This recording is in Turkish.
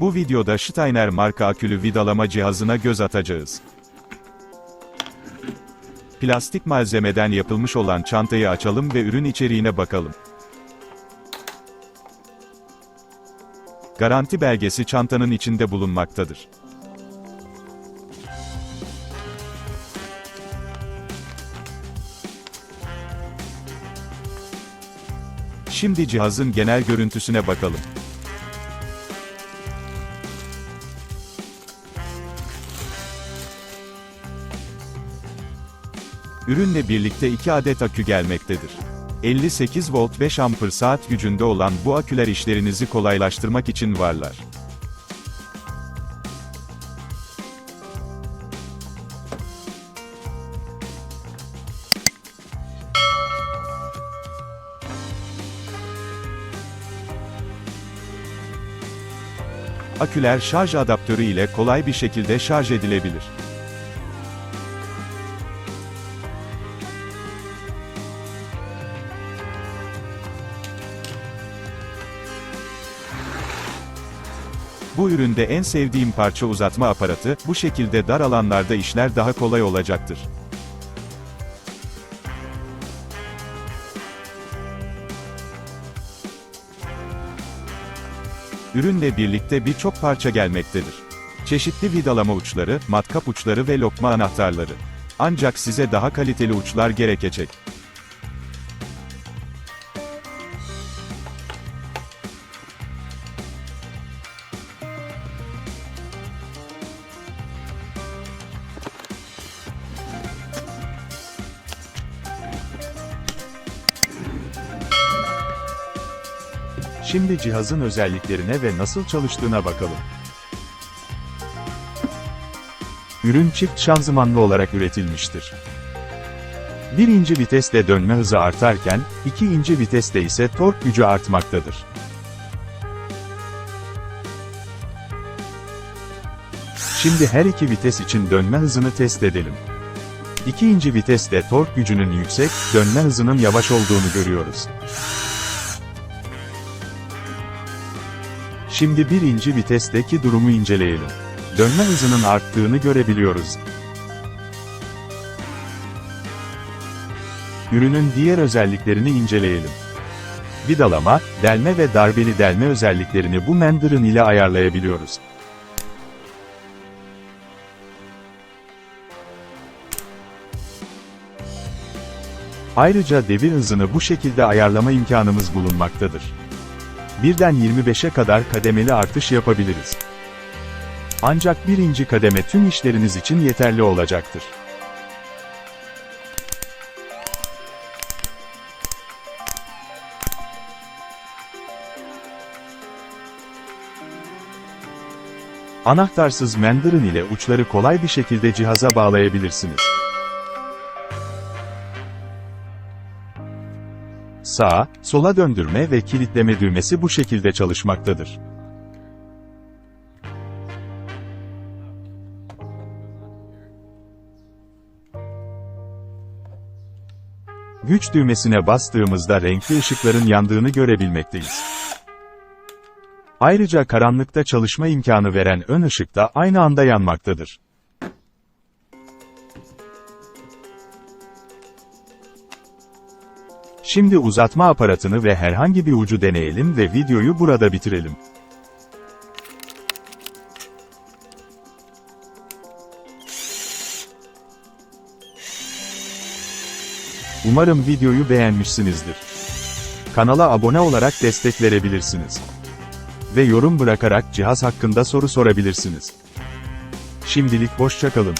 Bu videoda Steiner marka akülü vidalama cihazına göz atacağız. Plastik malzemeden yapılmış olan çantayı açalım ve ürün içeriğine bakalım. Garanti belgesi çantanın içinde bulunmaktadır. Şimdi cihazın genel görüntüsüne bakalım. Ürünle birlikte 2 adet akü gelmektedir. 58 volt 5 ampere saat gücünde olan bu aküler işlerinizi kolaylaştırmak için varlar. Aküler şarj adaptörü ile kolay bir şekilde şarj edilebilir. Bu üründe en sevdiğim parça uzatma aparatı, bu şekilde dar alanlarda işler daha kolay olacaktır. Ürünle birlikte birçok parça gelmektedir. Çeşitli vidalama uçları, matkap uçları ve lokma anahtarları. Ancak size daha kaliteli uçlar gerekecek. Şimdi cihazın özelliklerine ve nasıl çalıştığına bakalım. Ürün çift şanzımanlı olarak üretilmiştir. Birinci viteste dönme hızı artarken, ikinci viteste ise tork gücü artmaktadır. Şimdi her iki vites için dönme hızını test edelim. İkinci viteste tork gücünün yüksek, dönme hızının yavaş olduğunu görüyoruz. Şimdi birinci vitesteki durumu inceleyelim. Dönme hızının arttığını görebiliyoruz. Ürünün diğer özelliklerini inceleyelim. Vidalama, delme ve darbeli delme özelliklerini bu mendirin ile ayarlayabiliyoruz. Ayrıca devir hızını bu şekilde ayarlama imkanımız bulunmaktadır. Birden 25'e kadar kademeli artış yapabiliriz. Ancak birinci kademe tüm işleriniz için yeterli olacaktır. Anahtarsız mendirin ile uçları kolay bir şekilde cihaza bağlayabilirsiniz. Sağa, sola döndürme ve kilitleme düğmesi bu şekilde çalışmaktadır. Güç düğmesine bastığımızda renkli ışıkların yandığını görebilmekteyiz. Ayrıca karanlıkta çalışma imkanı veren ön ışık da aynı anda yanmaktadır. Şimdi uzatma aparatını ve herhangi bir ucu deneyelim ve videoyu burada bitirelim. Umarım videoyu beğenmişsinizdir. Kanala abone olarak destek verebilirsiniz. Ve yorum bırakarak cihaz hakkında soru sorabilirsiniz. Şimdilik hoşçakalın.